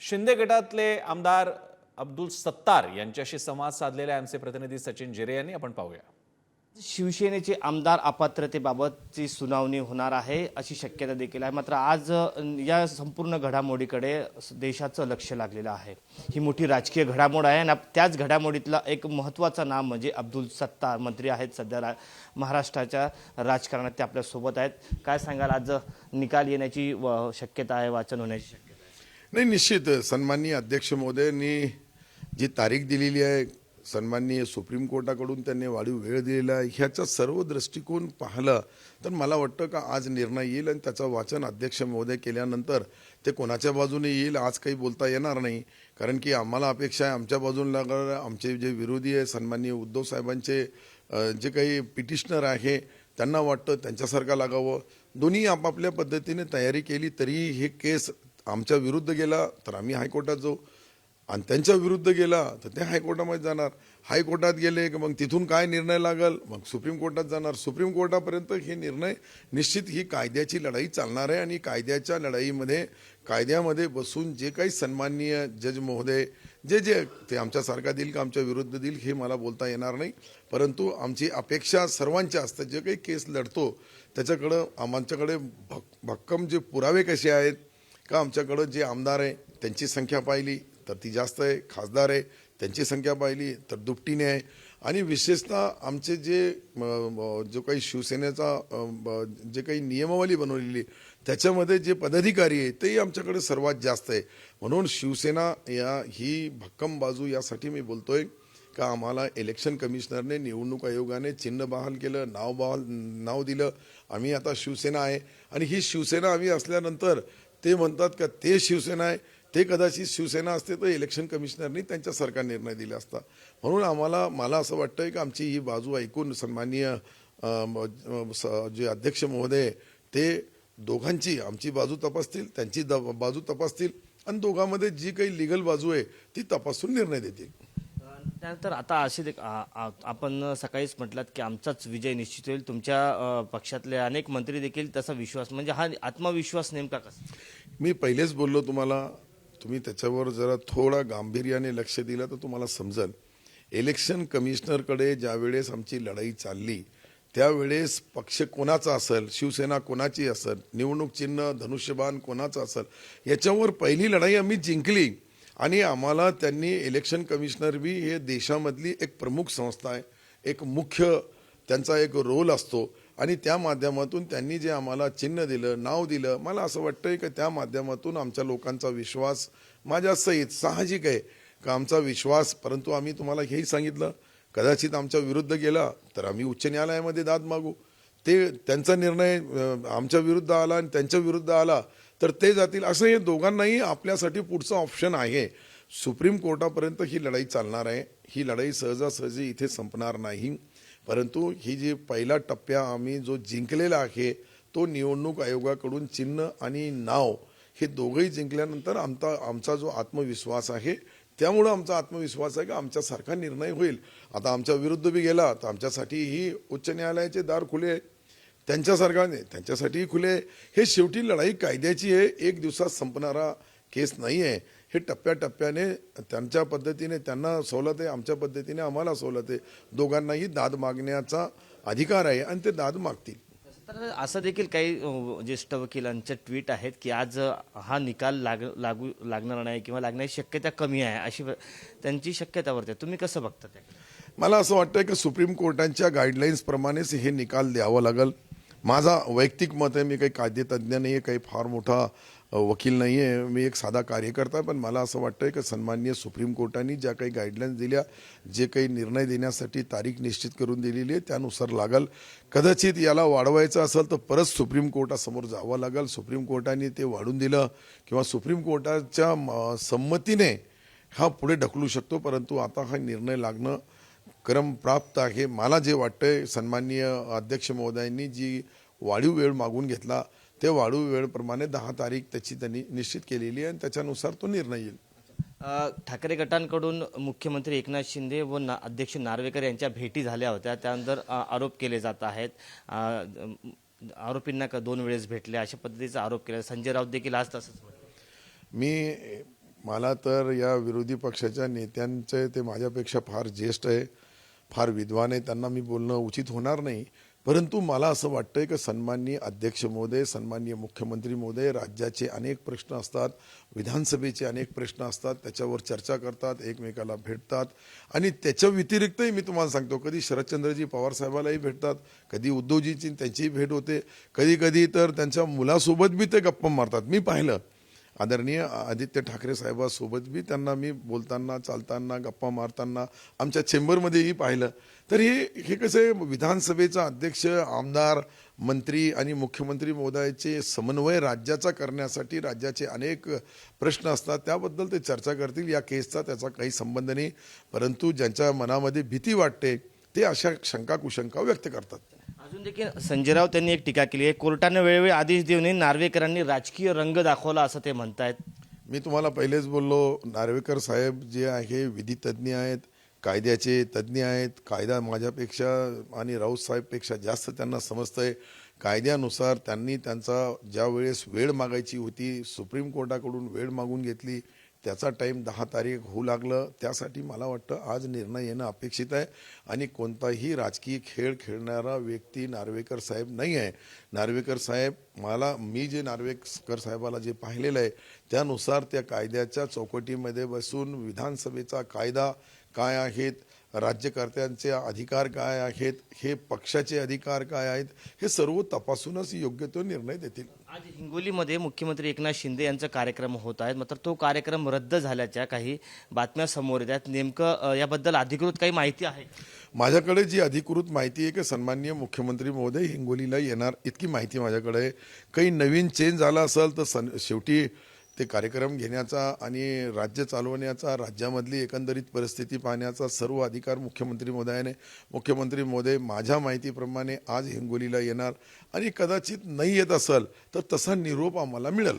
शिंदे गटातले आमदार अब्दुल सत्तार यांच्याशी संवाद साधलेले आमचे प्रतिनिधी सचिन जिरे यांनी. आपण पाहूया. शिवसेनेचे आमदार अपात्रतेबाबतची सुनावणी होणार आहे अशी शक्यता देखील आहे. मात्र आज या संपूर्ण घडामोडीकडे देशाचं लक्ष लागलेलं आहे. ही मोठी राजकीय घडामोड आहे आणि त्याच घडामोडीतला एक महत्त्वाचं नाम म्हणजे अब्दुल सत्तार मंत्री आहेत सध्या रा महाराष्ट्राच्या राजकारणात ते आपल्यासोबत आहेत. काय सांगाल? आज निकाल येण्याची व- शक्यता आहे वाचन होण्याची शक्यता? नाही निश्चित. सन्माननीय अध्यक्ष महोदयांनी जी तारीख दिलेली आहे सन्माननीय सुप्रीम कोर्टाकडून त्यांनी वाढीव वेळ दिलेला आहे ह्याचा सर्व दृष्टिकोन पाहिलं तर मला वाटतं का आज निर्णय येईल आणि त्याचं वाचन अध्यक्ष महोदय केल्यानंतर ते कोणाच्या बाजूने येईल आज काही बोलता येणार नाही. कारण की आम्हाला अपेक्षा आहे आमच्या बाजूने लागणारे आमचे जे विरोधी आहे सन्माननीय उद्धव साहेबांचे जे काही पिटिशनर आहे त्यांना वाटतं त्यांच्यासारखं लागावं. दोन्ही आपापल्या पद्धतीने तयारी केली तरीही हे केस आमच्या विरुद्ध गेला तर आम्ही हायकोर्टात जाऊ. आणि त्यांच्या विरुद्ध गेला तर ते हायकोर्टामध्ये जाणार. हायकोर्टात गेले की मग तिथून काय निर्णय लागल? मग सुप्रीम कोर्टात जाणार. सुप्रीम कोर्टापर्यंत हे निर्णय निश्चित ही कायद्याची लढाई चालणार आहे. आणि कायद्याच्या लढाईमध्ये कायद्यामध्ये बसून जे काही सन्माननीय जज महोदय जे जे ते आमच्यासारखा देईल का आमच्या विरुद्ध देईल हे मला बोलता येणार नाही. परंतु आमची अपेक्षा सर्वांच्या असतात. जे काही केस लढतो त्याच्याकडं आमच्याकडे भक्कम जे पुरावे कसे आहेत का आमच्याकडं जे आमदार आहे त्यांची संख्या पाहिली तर ती जास्त आहे. खासदार आहे त्यांची संख्या पाहिली तर दुपटीने आहे. आणि विशेषतः आमचे जे जो काही शिवसेनेचा जे काही नियमावली बनवलेली आहे, त्याच्यामध्ये जे पदाधिकारी आहे तेही आमच्याकडे सर्वात जास्त आहे. म्हणून शिवसेना या ही भक्कम बाजू यासाठी मी बोलतोय का आम्हाला इलेक्शन कमिशनरने निवडणूक आयोगाने चिन्ह बहाल केलं नाव बहाल नाव दिलं. आम्ही आता शिवसेना आहे. आणि ही शिवसेना आम्ही असल्यानंतर ते म्हणतात का ते शिवसेना आहे ते कदाचित शिवसेना असते तर इलेक्शन कमिशनरनी त्यांच्या सरकार निर्णय दिला असता. म्हणून आम्हाला मला असं वाटतंय की आमची ही बाजू ऐकून सन्माननीय स- जे अध्यक्ष महोदय ते दोघांची आमची बाजू तपासतील त्यांची द- बाजू तपासतील आणि दोघांमध्ये जी काही लिगल बाजू आहे ती तपासून निर्णय देतील. त्यानंतर आता असे देख- आ- आ- आपण सकाळीच म्हटलात की आमचाच विजय निश्चित होईल. तुमच्या अ, पक्षातले अनेक मंत्री देखील तसा विश्वास म्हणजे हा आत्मविश्वास नेमका कसा? मी पहिलेच बोललो तुम्हाला तुम्ही त्याच्यावर जरा थोडा गांभीर्याने लक्ष दिलं तर तुम्हाला समजेल. इलेक्शन कमिशनरकडे ज्यावेळेस आमची लढाई चालली त्यावेळेस पक्ष कोणाचा असेल शिवसेना कोणाची असेल निवडणूक चिन्ह धनुष्यबाण कोणाचं असेल याच्यावर पहिली लढाई आम्ही जिंकली. आणि आम्हाला त्यांनी इलेक्शन कमिशनर बी हे देशामधली एक प्रमुख संस्था आहे एक मुख्य त्यांचा एक रोल असतो. आणि त्या माध्यमातून त्यांनी जे आम्हाला चिन्ह दिलं नाव दिलं मला असं वाटतंय की त्या माध्यमातून आमच्या लोकांचा विश्वास माझ्या सहित साहजिक आहे का आमचा विश्वास परंतु आम्ही तुम्हाला हेही सांगितलं कदाचित आमच्या विरुद्ध गेला तर आम्ही उच्च न्यायालयामध्ये दाद मागू. ते त्यांचा निर्णय आमच्या विरुद्ध आला आणि त्यांच्या विरुद्ध आला तर ते जातील. असं हे दोघांनाही आपल्यासाठी पुढचं ऑप्शन आहे. सुप्रीम कोर्टापर्यंत ही लढाई चालणार आहे. ही लढाई सहजासहजी इथे संपणार नाही. परंतु ही जी पहिला टप्प्या आम्ही जो जिंकलेला आहे तो निवडणूक आयोगाकडून चिन्ह आणि नाव हे दोघंही जिंकल्यानंतर आमचा आमचा जो आत्मविश्वास आहे त्यामुळं आमचा आत्मविश्वास आहे की आमच्यासारखा निर्णय होईल. आता आमच्या विरुद्ध बी गेला तर आमच्यासाठी ही उच्च न्यायालयाचे दार खुले त्यांच्यासारखा नाही. त्यांच्यासाठीही खुले. हे शेवटी लढाई कायद्याची आहे. एक दिवसात संपणारा केस नाही आहे हे टप्प्याटप्प्याने त्यांच्या पद्धतीने त्यांना सवलत आहे आमच्या पद्धतीने आम्हाला सवलत आहे. दोघांनाही दाद मागण्याचा अधिकार आहे आणि ते दाद मागतील. तर असं देखील काही ज्येष्ठ वकिलांचे ट्विट आहेत की आज हा निकाल लाग लागू लागणार नाही किंवा लागण्याची शक्यता कमी आहे अशी त्यांची शक्यता वरते तुम्ही कसं बघता त्या मला असं वाटतं की सुप्रीम कोर्टांच्या गाईडलाईन्स प्रमाणेच हे निकाल द्यावं लागल. माझा वैयक्तिक मत आहे मी काही कायदेतज्ञ नाही आहे काही फार मोठा वकील नाही आहे मी एक साधा कार्यकर्ता आहे, पण मला असं वाटतं आहे की सन्माननीय सुप्रीम कोर्टाने ज्या काही गाईडलाईन्स दिल्या जे काही निर्णय देण्यासाठी तारीख निश्चित करून दिलेली आहे त्यानुसार लागल. कदाचित याला वाढवायचं असेल तर परत सुप्रीम कोर्टासमोर जावं लागेल. सुप्रीम कोर्टाने ते वाढून दिलं किंवा सुप्रीम कोर्टाच्या संमतीने हा पुढे ढकलू शकतो परंतु आता हा निर्णय लागणं क्रमप्राप्त आहे. मला जे वाटतंय सन्माननीय अध्यक्ष महोदयांनी जी वाढीव वेळ मागून घेतला ते वाढीव वेळप्रमाणे दहा तारीख त्याची त्यांनी निश्चित केलेली आहे आणि त्याच्यानुसार तो निर्णय येईल. ठाकरे गटांकडून मुख्यमंत्री एकनाथ शिंदे व ना अध्यक्ष नार्वेकर यांच्या भेटी झाल्या होत्या. त्यानंतर आरोप केले जात आहेत. आरोपींना का दोन वेळेस भेटले. अशा पद्धतीचा आरोप केला. संजय राऊत देखील आज तसंच. मी मला तर या विरोधी पक्षाच्या नेत्यांचे ते माझ्यापेक्षा फार ज्येष्ठ आहे फार विद्वान आहे. त्यांना मी बोलणं उचित होणार नाही. परंतु मला असं वाटतंय की सन्माननीय अध्यक्ष महोदय सन्माननीय मुख्यमंत्री महोदय राज्याचे अनेक प्रश्न असतात विधानसभेचे अनेक प्रश्न असतात त्याच्यावर चर्चा करतात एकमेकाला भेटतात. आणि त्याच्या व्यतिरिक्तही मी तुम्हाला सांगतो कधी शरदचंद्रजी पवार साहेबालाही भेटतात कधी उद्धवजीची त्यांचीही भेट होते. कधी कधी तर त्यांच्या मुलासोबत बी ते गप्पा मारतात. मी पाहिलं. आदरणीय आदित्य ठाकरे साहेबासोबत बी त्यांना मी बोलताना चालताना गप्पा मारताना आमच्या चेंबरमध्येही पाहिलं. तर हे हे कसं आहे विधानसभेचा अध्यक्ष आमदार मंत्री आणि मुख्यमंत्री महोदयाचे समन्वय राज्याचा करण्यासाठी राज्याचे अनेक प्रश्न असतात त्याबद्दल ते चर्चा करतील. या केसचा त्याचा काही संबंध नाही. परंतु ज्यांच्या मनामध्ये भीती वाटते ते अशा शंका कुशंका व्यक्त करतात. अजून देखील संजयराव त्यांनी एक टीका केली आहे. कोर्टाने वेळोवेळी आदेश देऊनही नार्वेकरांनी राजकीय रंग दाखवला असं ते म्हणतायत. मी तुम्हाला पहिलेच बोललो नार्वेकर साहेब जे आहे विधितज्ञ आहेत कायद्याचे तज्ज्ञ आहेत कायदा माझ्यापेक्षा आणि राऊत साहेबपेक्षा जास्त त्यांना समजतं आहे कायद्यानुसार त्यांनी त्यांचा ज्या वेळेस वेळ मागायची होती सुप्रीम कोर्टाकडून वेळ मागून घेतली त्याचा टाईम दहा तारीख होऊ लागलं. त्यासाठी मला वाटतं आज निर्णय येणं अपेक्षित आहे. आणि कोणताही राजकीय खेळ खेळणारा व्यक्ती नार्वेकर साहेब नाही आहे. नार्वेकर साहेब मला मी जे नार्वेकर साहेबाला जे पाहिलेलं आहे त्यानुसार त्या कायद्याच्या चौकटीमध्ये बसून विधानसभेचा कायदा काय आहेत राज्यकर्त्यांचे अधिकार काय आहेत हे पक्षाचे अधिकार काय आहेत हे सर्व तपासूनच योग्य तो निर्णय देतील. आज हिंगोलीमध्ये मुख्यमंत्री एकनाथ शिंदे यांचा कार्यक्रम होत आहे. मात्र तो कार्यक्रम रद्द झाल्याच्या काही बातम्या समोर येतात नेमकं याबद्दल अधिकृत काही माहिती आहे? माझ्याकडे जी अधिकृत माहिती आहे की सन्माननीय मुख्यमंत्री महोदय हिंगोलीला येणार इतकी माहिती माझ्याकडे आहे. काही नवीन चेंज झाला असेल तर सन शेवटी ते कार्यक्रम घेण्याचा आणि राज्य चालवण्याचा राज्यामधली एकंदरीत परिस्थिती पाहण्याचा सर्व अधिकार मुख्यमंत्री मोदयाने मुख्यमंत्री मोदय माझ्या माहितीप्रमाणे आज हिंगोलीला येणार. आणि कदाचित नाही येत असेल तर तसा निरोप आम्हाला मिळेल.